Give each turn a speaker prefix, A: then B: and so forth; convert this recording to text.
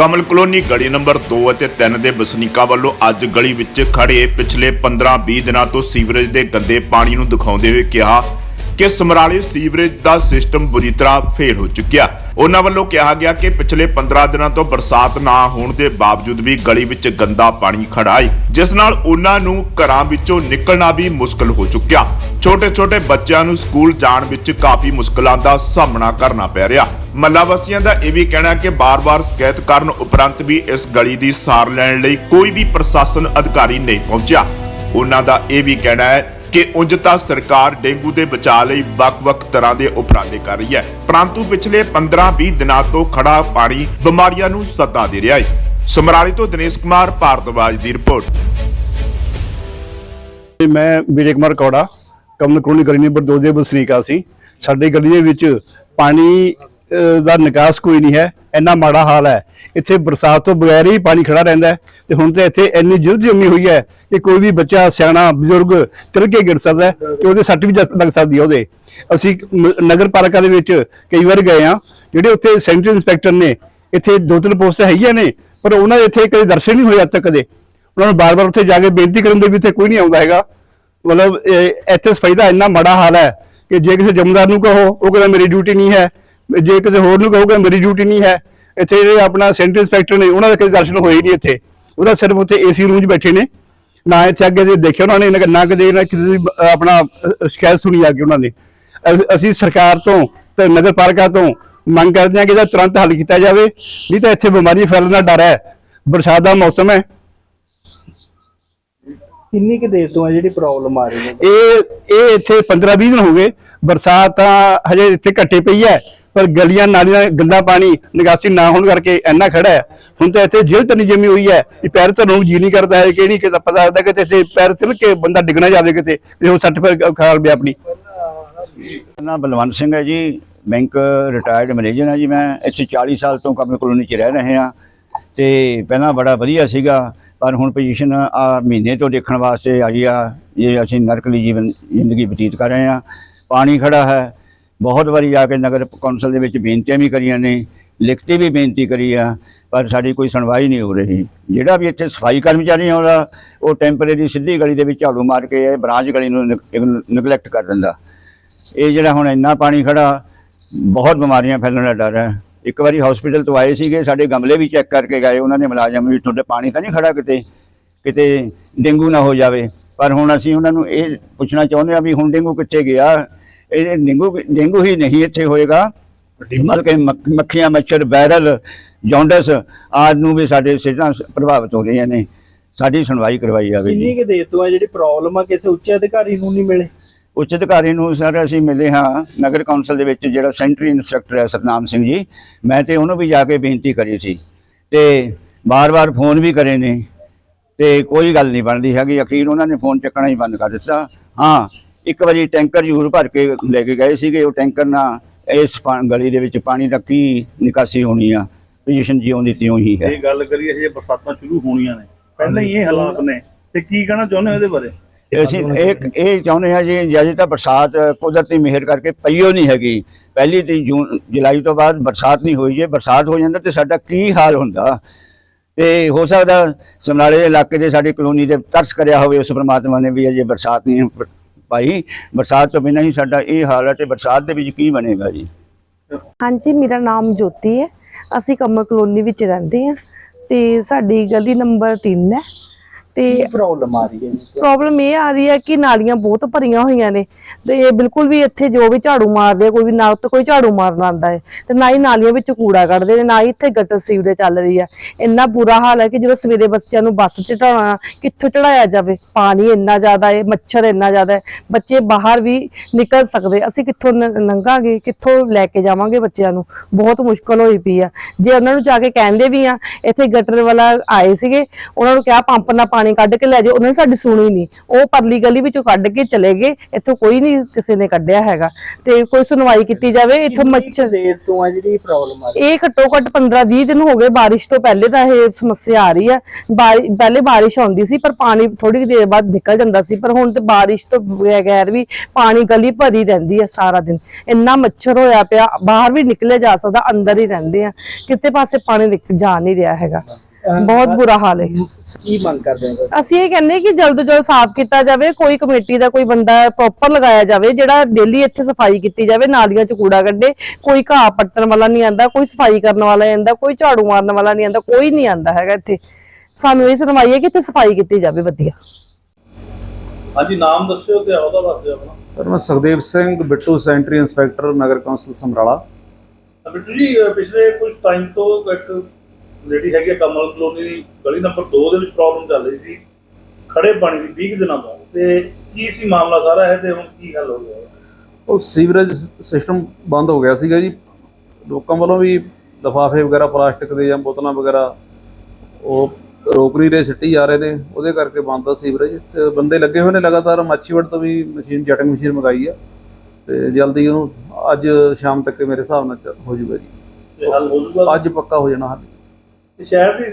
A: ਕਮਲ colony ਗਲੀ number 2 ਅਤੇ 3 ਦੇ ਵਸਨੀਕਾਂ ਵੱਲੋਂ ਅੱਜ ਗਲੀ ਵਿੱਚ ਖੜੇ ਪਿਛਲੇ 15-20 ਦਿਨਾਂ ਤੋਂ ਸੀਵਰੇਜ ਦੇ ਗੰਦੇ ਪਾਣੀ ਨੂੰ ਦਿਖਾਉਂਦੇ ਹੋਏ ਕਿਹਾ ਕਿ ਸਮਰਾਲੇ ਸੀਵਰੇਜ ਦਾ ਸਿਸਟਮ ਬੁਰੀ ਤਰ੍ਹਾਂ ਫੇਲ ਹੋ ਚੁੱਕਿਆ। ਉਹਨਾਂ ਵੱਲੋਂ ਕਿਹਾ ਗਿਆ ਕਿ ਪਿਛਲੇ 15 ਦਿਨਾਂ ਤੋਂ ਬਰਸਾਤ ਨਾ ਹੋਣ ਦੇ ਬਾਵਜੂਦ ਵੀ ਗਲੀ ਵਿੱਚ ਗੰਦਾ ਪਾਣੀ ਖੜਾ ਹੈ ਜਿਸ ਨਾਲ ਉਹਨਾਂ ਨੂੰ ਘਰਾਂ ਵਿੱਚੋਂ ਨਿਕਲਣਾ ਵੀ ਮੁਸ਼ਕਲ ਹੋ ਚੁੱਕਿਆ। ਛੋਟੇ-ਛੋਟੇ ਬੱਚਿਆਂ ਨੂੰ ਸਕੂਲ ਜਾਣ ਵਿੱਚ ਕਾਫੀ ਮੁਸ਼ਕਲਾਂ ਦਾ ਸਾਹਮਣਾ ਕਰਨਾ ਪੈ ਰਿਹਾ। ਮੱਲਾ ਵਾਸੀਆਂ ਦਾ ਇਹ ਵੀ ਕਹਿਣਾ ਕਿ ਬਾਰ-ਬਾਰ ਸ਼ਿਕਾਇਤ ਕਰਨ ਉਪਰੰਤ ਵੀ ਇਸ ਗਲੀ ਦੀ ਸਾਰ ਲੈਣ ਲਈ ਕੋਈ ਵੀ ਪ੍ਰਸ਼ਾਸਨ ਅਧਿਕਾਰੀ ਨਹੀਂ ਪਹੁੰਚਿਆ। ਉਹਨਾਂ ਦਾ ਇਹ ਵੀ ਕਹਿਣਾ ਹੈ ਕਿ ਉਂਝ ਤਾਂ ਸਰਕਾਰ ਡੇਂਗੂ ਦੇ ਬਚਾਅ ਲਈ ਵੱਖ-ਵੱਖ ਤਰ੍ਹਾਂ ਦੇ ਉਪਰਾਲੇ ਕਰ ਰਹੀ ਹੈ। ਪਰੰਤੂ ਪਿਛਲੇ 15-20 ਦਿਨਾਂ ਤੋਂ ਖੜਾ ਪਾਣੀ ਬਿਮਾਰੀਆਂ ਨੂੰ ਸੱਦਾ ਦੇ ਰਿਹਾ ਹੈ। ਸਮਰਾਲੀ ਤੋਂ ਦਿਨੇਸ਼ ਕੁਮਾਰ ਭਾਰਤਵਾਜ ਦੀ ਰਿਪੋਰਟ।
B: ਮੈਂ ਵਿਜੇ ਕੁਮਾਰ ਕੌੜਾ, ਕਮਲ ਕਲੋਨੀ ਗਲੀ ਨੰਬਰ 2 ਦੇ ਵਸਨੀਕਾ ਸੀ ਸਾਡੀ ਗਲੀ ਦੇ ਵਿੱਚ ਪਾਣੀ ਦਾ ਨਿਕਾਸ ਕੋਈ ਨਹੀਂ ਹੈ। ਇੰਨਾ ਮਾੜਾ ਹਾਲ ਹੈ। ਇੱਥੇ ਬਰਸਾਤ ਤੋਂ ਬਗੈਰ ਹੀ ਪਾਣੀ ਖੜਾ ਰਹਿੰਦਾ ਹੈ ਤੇ ਹੁਣ ਤੇ ਇੱਥੇ ਇੰਨੀ ਜੁੱਧ ਜੰਮੀ ਹੋਈ ਹੈ ਕਿ ਕੋਈ ਵੀ ਬੱਚਾ, ਸਿਆਣਾ, ਬਜ਼ੁਰਗ ਤਿਲ ਕੇ ਗਿਰ ਸਕਦਾ ਹੈ ਤੇ ਉਹਦੇ ਸੱਟ ਵੀ ਜਾ- ਲੱਗ ਸਕਦੀ ਹੈ ਉਹਦੇ। ਅਸੀਂ ਨਗਰ ਪਾਲਿਕਾ ਦੇ ਵਿੱਚ ਕਈ ਵਾਰ ਗਏ ਆ ਜਿਹੜੇ ਉੱਥੇ ਸੈਂਟਰ ਇੰਸਪੈਕਟਰ ਨੇ, ਇੱਥੇ ਦੋ ਤਿੰਨ ਪੋਸਟ ਹੈਗੀਆਂ ਨੇ, ਪਰ ਉਹਨਾਂ ਦੇ ਇੱਥੇ ਕਦੇ ਦਰਸ਼ਨ ਨਹੀਂ ਹੋਏ ਅੱਜ ਤੱਕ ਕਦੇ। ਉਹਨਾਂ ਨੂੰ ਬਾਰ-ਬਾਰ ਉੱਥੇ ਜਾ ਕੇ ਬੇਨਤੀ ਕਰਨ ਦੇ ਵੀ ਇੱਥੇ ਕੋਈ ਨਹੀਂ ਆਉਂਦਾ ਹੈਗਾ। ਮਤਲਬ ਇੱਥੇ ਸਫ਼ਾਈ ਦਾ ਇੰਨਾ ਮਾੜਾ ਹਾਲ ਹੈ ਕਿ ਜੇ ਕਿਸੇ ਜਮਦਾਰ ਨੂੰ ਕਹੋ, ਉਹ ਕਹਿੰਦਾ ਮੇਰੀ ਡਿਊਟੀ ਨਹੀਂ ਹੈ ਜੇ ਕਿਸੇ ਹੋਰ ਨੂੰ ਕਹੋਗੇ ਮੇਰੀ ਡਿਊਟੀ ਨਹੀਂ ਹੈ ਇੱਥੇ ਜਿਹੜੇ ਆਪਣਾ ਸੈਂਟਰ ਇੰਸਪੈਕਟਰ ਨੇ ਉਹਨਾਂ ਦੇ ਕਦੇ ਦਰਸ਼ਨ ਹੋਏ ਹੀ ਨਹੀਂ ਇੱਥੇ। ਉਹਦਾ ਸਿਰਫ ਉੱਥੇ ਏਸੀ ਰੂਮ 'ਚ ਬੈਠੇ ਨੇ। ਨਾ ਇੱਥੇ ਅੱਗੇ ਦੇ ਦੇਖਿਆ ਉਹਨਾਂ ਨੇ ਨਾ- ਕਦੇ ਨਾ ਕਿਸੇ ਆਪਣਾ ਸ਼ਿਕਾਇਤ ਸੁਣੀ ਆ ਕੇ ਉਹਨਾਂ ਨੇ। ਅਸੀਂ ਸਰਕਾਰ ਤੋਂ ਤੇ ਨਗਰ ਪਾਲਿਕਾ ਤੋਂ ਮੰਗ ਕਰਦੇ ਹਾਂ ਕਿ ਇਹਦਾ ਤੁਰੰਤ ਹੱਲ ਕੀਤਾ ਜਾਵੇ। ਨਹੀਂ ਤਾਂ ਇੱਥੇ ਬਿਮਾਰੀ ਫੈਲਣ ਦਾ ਡਰ ਹੈ। ਬਰਸਾਤ ਦਾ ਮੌਸਮ ਹੈ।
C: ਕਿੰਨੀ ਕੁ ਦੇਰ ਤੋਂ ਹੈ ਜਿਹੜੀ ਪ੍ਰੋਬਲਮ ਆ ਰਹੀ ਹੈ?
B: ਇਹ ਇਹ ਇੱਥੇ 15 20 ਦਿਨ ਹੋ ਗਏ। ਬਰਸਾਤ ਤਾਂ ਹਜੇ ਇੱਥੇ ਘੱਟੇ ਪਈ ਹੈ, ਪਰ ਗਲੀਆਂ ਨਾਲੀਆਂ, ਗੰਦਾ ਪਾਣੀ, ਨਿਕਾਸੀ ਨਾ ਹੋਣ ਕਰਕੇ ਇੰਨਾ ਖੜਾ ਹੈ। ਹੁਣ ਤਾਂ ਇੱਥੇ ਜੇਲ੍ਹ ਤਨੀ ਜਮੀ ਹੋਈ ਹੈ। ਕਿ ਪੈਰ ਧਰਨ ਨੂੰ ਜੀ ਨਹੀਂ ਕਰਦਾ ਹੈ ਕਿਹੜੀ ਕਿਤਾ ਪਤਾ ਲੱਗਦਾ ਕਿ ਇੱਥੇ ਪੈਰ ਤਿਲ ਕੇ ਬੰਦਾ ਡਿੱਗਣਾ ਜਾਵੇ ਕਿਤੇ, ਤੇ ਉਹ ਸੱਟ ਫਿਰ ਖਾਲ ਪਿਆ ਆਪਣੀ।
D: ਮੇਰਾ ਨਾਮ ਬਲਵੰਤ ਸਿੰਘ ਹੈ ਜੀ, ਬੈਂਕ ਰਿਟਾਇਰਡ ਮੈਨੇਜਰ ਹਾਂ ਜੀ ਮੈਂ। ਇੱਥੇ 40 ਸਾਲ ਤੋਂ ਕਮਲ ਕਲੋਨੀ 'ਚ ਰਹਿ ਰਹੇ ਹਾਂ। ਤੇ ਪਹਿਲਾਂ ਬੜਾ ਵਧੀਆ ਸੀਗਾ, ਪਰ ਹੁਣ ਪੋਜੀਸ਼ਨ ਆ ਮਹੀਨੇ ਤੋਂ ਦੇਖਣ ਵਾਸਤੇ ਆਈ ਆ ਇਹ ਅਸੀਂ ਨਰਕਲੀ ਜੀਵਨ, ਜ਼ਿੰਦਗੀ ਬਤੀਤ ਕਰ ਰਹੇ ਹਾਂ। ਪਾਣੀ ਖੜਾ ਹੈ। ਬਹੁਤ ਵਾਰੀ ਜਾ ਕੇ ਨਗਰ ਕੌਂਸਲ ਦੇ ਵਿੱਚ ਬੇਨਤੀਆਂ ਵੀ ਕਰੀਆਂ ਨੇ, ਲਿਖਤੀ ਵੀ ਬੇਨਤੀ ਕਰੀ ਆ, ਪਰ ਸਾਡੀ ਕੋਈ ਸੁਣਵਾਈ ਨਹੀਂ ਹੋ ਰਹੀ। ਜਿਹੜਾ ਵੀ ਇੱਥੇ ਸਫ਼ਾਈ ਕਰਮਚਾਰੀ ਆਉਂਦਾ ਉਹ ਟੈਂਪਰੇਰੀ ਸਿੱਧੀ ਗਲੀ ਦੇ ਵਿੱਚ ਝਾੜੂ ਮਾਰ ਕੇ ਇਹ ਬ੍ਰਾਂਚ ਗਲੀ ਨੂੰ ਨਿਗਲੈਕਟ ਕਰ ਦਿੰਦਾ। ਇਹ ਜਿਹੜਾ ਹੁਣ ਇੰਨਾ ਪਾਣੀ ਖੜਾ, ਬਹੁਤ ਬਿਮਾਰੀਆਂ ਫੈਲਣ ਦਾ ਡਰ ਹੈ। ਇੱਕ ਵਾਰੀ ਹਸਪੀਟਲ ਤੋਂ ਆਏ ਸੀਗੇ, ਸਾਡੇ ਗਮਲੇ ਵੀ ਚੈੱਕ ਕਰਕੇ ਗਏ, ਉਹਨਾਂ ਨੇ ਮੁਲਾਜ਼ਮ ਵੀ ਤੁਹਾਡੇ ਪਾਣੀ ਤਾਂ ਨਹੀਂ ਖੜਾ ਕਿਤੇ ਕਿਤੇ ਡੇਂਗੂ ਨਾ ਹੋ ਜਾਵੇ। ਪਰ ਹੁਣ ਅਸੀਂ ਉਹਨਾਂ ਨੂੰ ਇਹ ਪੁੱਛਣਾ ਚਾਹੁੰਦੇ ਆ ਵੀ ਹੁਣ ਡੇਂਗੂ ਕਿੱਥੇ ਗਿਆ? ਇਹ ਡੇਂਗੂ ਡੇਂਗੂ ਹੀ ਨਹੀਂ ਇੱਥੇ ਹੋਏਗਾ। ਮਤਲਬ ਕਿ ਮੱਖ- ਮੱਖੀਆਂ ਮੱਛਰ ਵਾਇਰਲ ਜੌਂਡਸ ਆਦਿ ਨੂੰ ਵੀ ਸਾਡੇ ਸਿਹਤਾਂ ਪ੍ਰਭਾਵਿਤ ਹੋ ਰਹੀਆਂ ਨੇ। ਸਾਡੀ ਸੁਣਵਾਈ ਕਰਵਾਈ ਜਾਵੇ
C: ਕਿੰਨੀ ਕੁ ਦੇਰ ਤੋਂ ਹੈ ਜਿਹੜੀ ਪ੍ਰੋਬਲਮ ਆ ਕਿਸੇ ਉੱਚ ਅਧਿਕਾਰੀ ਨੂੰ ਨਹੀਂ ਮਿਲੇ?
D: ਉੱਚ ਅਧਿਕਾਰੀ ਨੂੰ ਸਰ ਅਸੀਂ ਮਿਲੇ ਹਾਂ ਨਗਰ ਕੌਂਸਲ ਦੇ ਵਿੱਚ ਜਿਹੜਾ ਸੈਂਟਰੀ ਇੰਸਟਰਕਟਰ ਹੈ ਸਤਨਾਮ ਸਿੰਘ ਜੀ। ਮੈਂ ਤੇ ਉਹਨੂੰ ਵੀ ਜਾ ਕੇ ਬੇਨਤੀ ਕਰੀ ਸੀ ਤੇ ਬਾਰ-ਬਾਰ ਫੋਨ ਵੀ ਕਰੇ ਨੇ ਤੇ ਕੋਈ ਗੱਲ ਨਹੀਂ ਬਣਦੀ ਹੈਗੀ। ਅਖੀਰ ਉਹਨਾਂ ਨੇ ਫੋਨ ਚੱਕਣਾ ਹੀ ਬੰਦ ਕਰ ਦਿੱਤਾ। ਹਾਂ ਇੱਕ ਵਾਰੀ ਟੈਂਕਰ ਜ਼ਰੂਰ ਭਰ ਕੇ ਲੈ ਕੇ ਗਏ ਸੀਗੇ ਉਹ ਟੈਂਕਰ ਨਾਲ ਇਸ ਗਲੀ ਦੇ ਵਿੱਚ ਪਾਣੀ ਦਾ ਕੀ ਨਿਕਾਸੀ ਹੋਣੀ ਆ ਪੋਜੀਸ਼ਨ ਜਿਉਂ ਦੀ ਤਿਉਂ ਹੀ ਹੈ।
E: ਇਹ ਗੱਲ ਕਰੀਏ ਜੇ ਬਰਸਾਤਾਂ ਸ਼ੁਰੂ ਹੋਣੀਆਂ ਨੇ ਪਹਿਲਾਂ ਹੀ ਇਹ ਹਾਲਾਤ ਨੇ ਤੇ ਕੀ ਕਹਿਣਾ ਚਾਹੁੰਦੇ ਹੋ ਇਹਦੇ ਬਾਰੇ?
D: ਅਸੀਂ ਇੱਕ ਇਹ ਚਾਹੁੰਦੇ ਹਾਂ ਜੀ ਜੇ ਤਾਂ ਬਰਸਾਤ ਕੁਦਰਤੀ ਮਿਹਰ ਕਰਕੇ ਪਈਓ ਨਹੀਂ ਹੈਗੀ ਪਹਿਲੀ ਤੇ ਜੂਨ ਜੁਲਾਈ ਤੋਂ ਬਾਅਦ ਬਰਸਾਤ ਨਹੀਂ ਹੋਈ ਜੇ ਬਰਸਾਤ ਹੋ ਜਾਂਦਾ ਤੇ ਸਾਡਾ ਕੀ ਹਾਲ ਹੁੰਦਾ? ਤੇ ਹੋ ਸਕਦਾ ਸਮਨਾਲੇ ਦੇ ਇਲਾਕੇ ਦੇ ਸਾਡੀ ਕਲੋਨੀ ਦੇ ਤਰਸ ਕਰਿਆ ਹੋਵੇ ਉਸ ਪ੍ਰਮਾਤਮਾ ਨੇ ਵੀ ਅਜੇ ਬਰਸਾਤ ਨਹੀਂ ਭਾਈ, ਬਰਸਾਤ ਤੋਂ ਬਿਨਾਂ ਹੀ ਸਾਡਾ ਇਹ ਹਾਲ ਹੈ ਤੇ ਬਰਸਾਤ ਦੇ ਵਿੱਚ ਕੀ ਬਣੇਗਾ ਜੀ?
F: ਹਾਂਜੀ, ਮੇਰਾ ਨਾਮ ਜੋਤੀ ਹੈ। ਅਸੀਂ ਕਮਲ ਕਲੋਨੀ ਵਿੱਚ ਰਹਿੰਦੇ ਹਾਂ ਤੇ ਸਾਡੀ ਗਲੀ ਨੰਬਰ 3 ਹੈ। ਤੇ
C: ਪ੍ਰੋਬਲਮ ਆ ਰਹੀ ਹੈ?
F: ਪ੍ਰੋਬਲਮ ਇਹ ਆ ਰਹੀ ਹੈ ਕਿ ਨਾਲੀਆਂ ਬਹੁਤ ਭਰੀਆਂ ਹੋਈਆਂ ਨੇ ਤੇ ਇਹ ਬਿਲਕੁਲ ਵੀ ਇੱਥੇ ਜੋ ਵੀ ਝਾੜੂ ਮਾਰਦੇ ਆ ਕੋਈ ਵੀ ਨਾ ਉੱਤੇ ਕੋਈ ਝਾੜੂ ਮਾਰਨ ਆਉਂਦਾ ਹੈ ਤੇ ਨਾ ਹੀ ਨਾਲੀਆਂ ਵਿੱਚ ਕੂੜਾ ਕੱਢਦੇ ਨੇ ਨਾ ਹੀ ਇੱਥੇ ਗਟਰ ਸੀਵਰੇਜ ਚੱਲ ਰਹੀ ਹੈ। ਇੰਨਾ ਬੁਰਾ ਹਾਲ ਹੈ ਕਿ ਜਦੋਂ ਸਵੇਰੇ ਬੱਚਿਆਂ ਨੂੰ ਬੱਸ ਚੜਾਉਣਾ ਕਿੱਥੋਂ ਚੜਾਇਆ ਜਾਵੇ? ਪਾਣੀ ਇੰਨਾ ਜ਼ਿਆਦਾ ਹੈ ਮੱਛਰ ਇੰਨਾ ਜ਼ਿਆਦਾ ਹੈ ਬੱਚੇ ਬਾਹਰ ਵੀ ਨਿਕਲ ਸਕਦੇ। ਅਸੀਂ ਕਿੱਥੋਂ ਲੰਘਾਂਗੇ ਕਿੱਥੋਂ ਲੈ ਕੇ ਜਾਵਾਂਗੇ ਬੱਚਿਆਂ ਨੂੰ? ਬਹੁਤ ਮੁਸ਼ਕਲ ਹੋਈ ਪਈ ਆ। ਜੇ ਉਹਨਾਂ ਨੂੰ ਜਾ ਕੇ ਕਹਿੰਦੇ ਵੀ ਆ ਇੱਥੇ ਗਟਰ ਵਾਲਾ ਆਏ ਸੀਗੇ ਉਹਨਾਂ ਨੂੰ ਕਿਹਾ ਪੰਪ ਨਾਲ ਪਾਣੀ ਕੱਢ ਕੇ ਲੈ ਜਾਓ ਉਹਨਾਂ ਨੇ ਸਾਡੀ ਸੁਣੀ ਨਹੀਂ ਉਹ ਪਰਲੀ ਗਲੀ ਵਿੱਚੋਂ ਕੱਢ ਕੇ ਚਲੇ ਗਏ ਇੱਥੋਂ ਕੋਈ ਨਹੀਂ ਕਿਸੇ ਨੇ ਕੱਢਿਆ ਹੈਗਾ। ਤੇ ਕੋਈ ਸੁਣਵਾਈ ਕੀਤੀ ਜਾਵੇ ਇੱਥੋਂ ਮੱਛਰ
C: ਦੇਰ ਤੋਂ ਆ ਜਿਹੜੀ ਪ੍ਰੋਬਲਮ ਆ ਰਹੀ?
F: ਇਹ ਘੱਟੋ ਘੱਟ 15-20 ਦਿਨ ਹੋ ਗਏ ਬਾਰਿਸ਼ ਤੋਂ ਪਹਿਲੇ ਤਾਂ ਇਹ ਸਮੱਸਿਆ ਆ ਰਹੀ ਬਾਰਿ- ਪਹਿਲੇ ਬਾਰਿਸ਼ ਆਉਂਦੀ ਸੀ ਪਰ ਪਾਣੀ ਥੋੜੀ ਦੇਰ ਬਾਅਦ ਨਿਕਲ ਜਾਂਦਾ ਸੀ ਪਰ ਹੁਣ ਤੇ ਬਾਰਿਸ਼ ਤੋਂ ਬਗੈਰ ਵੀ ਪਾਣੀ ਗਲੀ ਭਰੀ ਰਹਿੰਦੀ ਹੈ ਸਾਰਾ ਦਿਨ। ਇੰਨਾ ਮੱਛਰ ਹੋਇਆ ਪਿਆ ਬਾਹਰ ਵੀ ਨਿਕਲੇ ਜਾ ਸਕਦਾ ਅੰਦਰ ਹੀ ਰਹਿੰਦੇ ਆ। ਕਿਤੇ ਪਾਸੇ ਪਾਣੀ ਜਾ ਨਹੀਂ ਰਿਹਾ ਹੈਗਾ। ਬਹੁਤ ਬੁਰਾ ਹਾਲ ਹੈ।
C: ਕੀ ਮੰਗ ਕਰਦੇ ਹੋ?
F: ਅਸੀਂ ਇਹ ਕਹਿੰਦੇ ਕਿ ਜਲਦ ਤੋਂ ਜਲਦ ਸਾਫ਼ ਕੀਤਾ ਜਾਵੇ ਕੋਈ ਕਮੇਟੀ ਦਾ ਕੋਈ ਬੰਦਾ ਪ੍ਰੋਪਰ ਲਗਾਇਆ ਜਾਵੇ ਜਿਹੜਾ ਡੇਲੀ ਇੱਥੇ ਸਫ਼ਾਈ ਕੀਤੀ ਜਾਵੇ ਨਾਲੀਆਂ 'ਚ ਕੂੜਾ ਕੱਢੇ ਕੋਈ ਘਾਹ ਪੱਟਣ ਵਾਲਾ ਨਹੀਂ ਆਂਦਾ ਕੋਈ ਸਫ਼ਾਈ ਕਰਨ ਵਾਲਾ ਨਹੀਂ ਆਂਦਾ ਕੋਈ ਝਾੜੂ ਮਾਰਨ ਵਾਲਾ ਨਹੀਂ ਆਂਦਾ ਕੋਈ ਨਹੀਂ ਆਂਦਾ ਹੈਗਾ ਇੱਥੇ। ਸਾਨੂੰ ਇਹ ਸੁਣਵਾਈ ਹੈ ਕਿ ਇੱਥੇ ਸਫ਼ਾਈ ਕੀਤੀ ਜਾਵੇ ਵਧੀਆ।
E: ਹਾਂਜੀ ਨਾਮ ਦੱਸਿਓ ਤੇ ਅਹੁਦਾ ਦੱਸ ਦਿਓ ਆਪਣਾ।
G: ਸਰ ਮੈਂ ਸੁਖਦੇਵ ਸਿੰਘ ਬਿੱਟੂ ਸੈਂਟਰੀ ਇੰਸਪੈਕਟਰ ਨਗਰ ਕੌਂਸਲ ਸਮਰਾਲਾ।
E: ਬਿੱਟੂ ਜੀ ਪਿਛਲੇ ਕੁਝ ਟਾਈਮ ਤੋਂ ਇੱਕ ਲੇਡੀ ਹੈਗੀ ਕਮਲ ਕਲੋਨੀ ਦੀ ਗਲੀ ਨੰਬਰ 2 ਦੇ ਵਿੱਚ ਪ੍ਰੋਬਲਮ ਚੱਲ ਰਹੀ ਸੀ। ਖੜੇ ਪਾਣੀ ਦੀ 20 ਕੁ ਦਿਨਾਂ ਤੋਂ। ਤੇ ਕੀ ਸੀ ਮਾਮਲਾ ਸਾਰਾ ਹੈ ਤੇ ਹੁਣ ਕੀ ਹੱਲ ਹੋ ਗਿਆ?
G: ਉਹ ਸੀਵਰੇਜ ਸਿਸਟਮ ਬੰਦ ਹੋ ਗਿਆ ਸੀਗਾ ਜੀ। ਲੋਕਾਂ ਵੱਲੋਂ ਵੀ ਲਿਫਾਫੇ ਵਗੈਰਾ ਪਲਾਸਟਿਕ ਦੇ ਜਾਂ ਬੋਤਲਾਂ ਵਗੈਰਾ ਉਹ ਰੋਕ ਨਹੀਂ ਰਹੇ ਸਿੱਟੀ ਜਾ ਰਹੇ ਨੇ। ਉਹਦੇ ਕਰਕੇ ਬੰਦ ਆ ਸੀਵਰੇਜ। ਤੇ ਬੰਦੇ ਲੱਗੇ ਹੋਏ ਨੇ ਲਗਾਤਾਰ। ਮਾਛੀਵੜ ਤੋਂ ਵੀ ਮਸ਼ੀਨ ਜਟਿੰਗ ਮਸ਼ੀਨ ਮੰਗਾਈ ਆ। ਤੇ ਜਲਦੀ ਉਹਨੂੰ ਅੱਜ ਸ਼ਾਮ ਤੱਕ ਮੇਰੇ ਹਿਸਾਬ ਨਾਲ ਹੋ ਜਾਊਗਾ ਜੀ।
E: ਜੂਗਾ?
G: ਅੱਜ ਪੱਕਾ ਹੋ ਜਾਣਾ ਹੱਲ।
E: ਸ਼ਹਿਰ ਦੀ